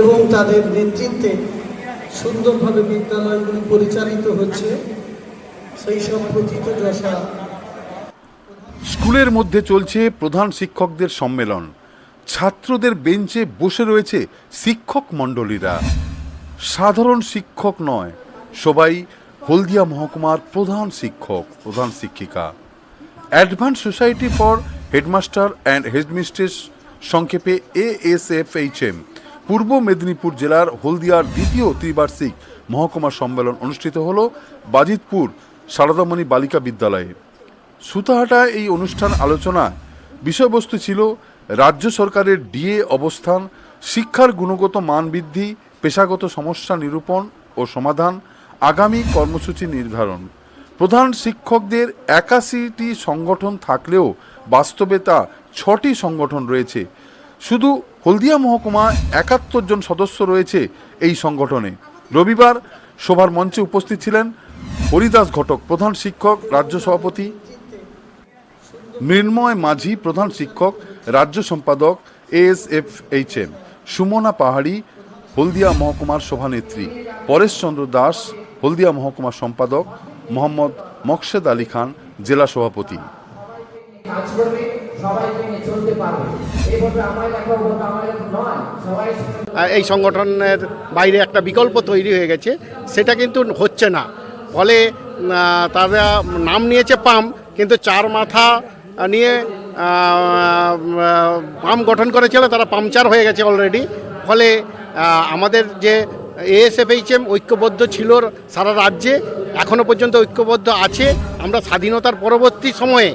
এবং তাদের নেতৃত্বে সুন্দরভাবে বিদ্যালয়গুলি পরিচালিত হচ্ছে। সেই সব প্রথিত যশা। স্কুলের মধ্যে চলছে প্রধান শিক্ষকদের সম্মেলন। ছাত্রদের বেঞ্চে বসে রয়েছে শিক্ষক মণ্ডলীরা। সাধারণ শিক্ষক নয়, সবাই হলদিয়া মহকুমার প্রধান শিক্ষক, প্রধান শিক্ষিকা। Advance society for headmaster and headmistress সংক্ষেপে এএসএফএইচএম পূর্ব মেদিনীপুর জেলার হলদিয়ার দ্বিতীয় ত্রিবার্ষিক মহকুমা সম্মেলন অনুষ্ঠিত হল বাজিতপুর সারদামণি বালিকা বিদ্যালয়ে। সুতাহাটায় এই অনুষ্ঠান আলোচনা বিষয়বস্তু ছিল রাজ্য সরকারের ডিএ অবস্থান, শিক্ষার গুণগত মান বৃদ্ধি, পেশাগত সমস্যা নিরূপণ ও সমাধান, আগামী কর্মসূচি নির্ধারণ। প্রধান শিক্ষকদের একাশিটি সংগঠন থাকলেও বাস্তবে তা ছটি সংগঠন রয়েছে। শুধু হলদিয়া মহকুমা একাত্তর জন সদস্য রয়েছে এই সংগঠনে। রবিবার সভার মঞ্চে উপস্থিত ছিলেন হরিদাস ঘটক, প্রধান শিক্ষক, রাজ্য সভাপতি মৃন্ময় মাঝি, প্রধান শিক্ষক, রাজ্য সম্পাদক, এএসএফএইচএম, সুমনা পাহাড়ি, হলদিয়া মহকুমার সভানেত্রী পরেশচন্দ্র দাস, হলদিয়া মহকুমার সম্পাদক, মোহাম্মদ মকসেদ আলী খান, জেলা সভাপতি। কাজ করবে চলতে পারবে। এইভাবে আমার লেখা ভোট আমার নয় সবাই এই সংগঠনের বাইরে একটা বিকল্প তৈরি হয়ে গেছে সেটা কিন্তু হচ্ছে না। ফলে তারা নাম নিয়েছে পাম কিন্তু চার মাথা নিয়ে পাম গঠন করেছিল তারা পামচার হয়ে গেছে অলরেডি ফলে আমাদের যে এএসএফএইচএম ঐক্যবদ্ধ ছিল সারা রাজ্যে এখনও পর্যন্ত ঐক্যবদ্ধ আছে। আমরা স্বাধীনতার পরবর্তী সময়ে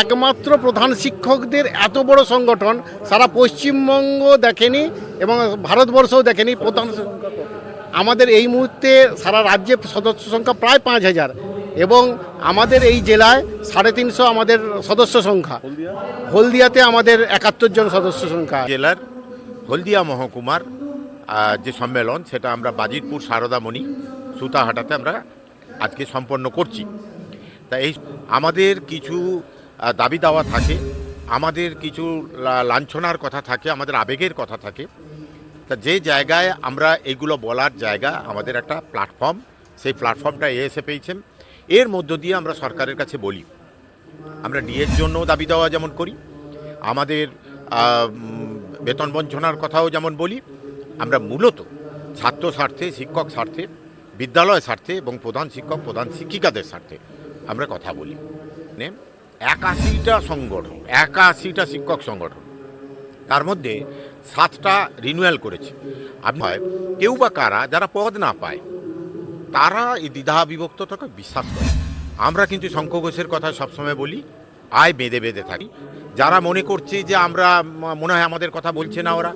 একমাত্র প্রধান শিক্ষকদের এত বড় সংগঠন সারা পশ্চিমবঙ্গ দেখেনি এবং ভারতবর্ষও দেখেনি। প্রধান আমাদের এই মুহূর্তে সারা রাজ্যে সদস্য সংখ্যা প্রায় পাঁচ হাজার এবং আমাদের এই জেলায় সাড়ে তিনশো আমাদের সদস্য সংখ্যা। হলদিয়াতে আমাদের একাত্তর জন সদস্য সংখ্যা জেলার হলদিয়া মহকুমার যে সম্মেলন সেটা আমরা বাজিতপুর সারদামণি সুতাহাটাতে আমরা আজকে সম্পন্ন করছি। তা এই আমাদের কিছু দাবি দাওয়া থাকে। আমাদের কিছু লাঞ্ছনার কথা থাকে, আমাদের আবেগের কথা থাকে। তা যে জায়গায় আমরা এইগুলো বলার জায়গা, আমাদের একটা প্ল্যাটফর্ম, সেই প্ল্যাটফর্মটা এসে পেয়েছেন। এর মধ্য দিয়ে আমরা সরকারের কাছে বলি, আমরা ডিএর জন্য দাবি দেওয়া যেমন করি, আমাদের বেতন বঞ্চনার কথাও যেমন বলি, আমরা মূলত ছাত্র স্বার্থে, শিক্ষক স্বার্থে, বিদ্যালয় স্বার্থে এবং প্রধান শিক্ষক, প্রধান শিক্ষিকাদের স্বার্থে আমরা কথা বলি। নে? একাশিটা সংগঠন, একাশিটা শিক্ষক সংগঠন। তার মধ্যে সাতটা রিনুয়াল করেছে। আপনি হয়, কেউ বা কারা, যারা পদ না পায়, তারা এই দ্বিধা বিভক্তটাকে বিশ্বাস করে। আমরা কিন্তু শঙ্খ ঘোষের কথা সবসময় বলি, আয় বেঁধে বেঁধে থাকি। যারা মনে করছে যে আমরা, মনে হয় আমাদের কথা বলছে না ওরা,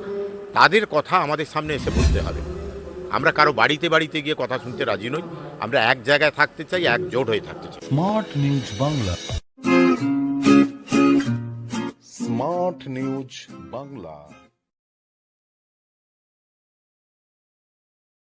তাদের কথা আমাদের সামনে এসে বলতে হবে। আমরা কারও বাড়িতে বাড়িতে গিয়ে কথা শুনতে রাজি নই। আমরা এক জায়গায় থাকতে চাই একজোট হয়ে থাকতে চাই। Smart News Bangla Smart News Bangla.